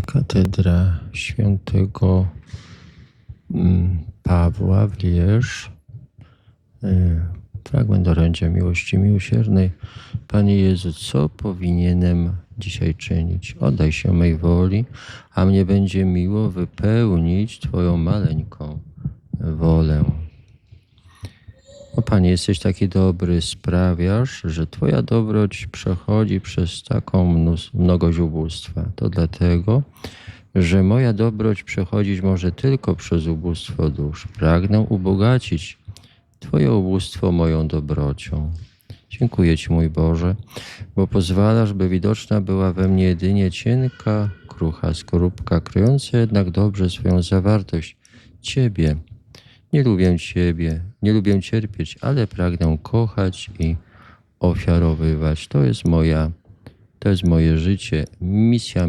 Katedra świętego mm, Pawła w Lierz. Y, Fragment orędzia miłości miłosiernej. Panie Jezu, co powinienem dzisiaj czynić? Oddaj się mej woli, a mnie będzie miło wypełnić Twoją maleńką wolę. O Panie, jesteś taki dobry, sprawiasz, że Twoja dobroć przechodzi przez taką mnogość ubóstwa. To dlatego, że moja dobroć przechodzić może tylko przez ubóstwo dusz. Pragnę ubogacić Twoje ubóstwo moją dobrocią. Dziękuję Ci, mój Boże, bo pozwalasz, by widoczna była we mnie jedynie cienka, krucha skorupka, kryjąca jednak dobrze swoją zawartość Ciebie. Nie lubię Ciebie, nie lubię cierpieć, ale pragnę kochać i ofiarowywać. To jest moja, to jest moje życie, misja.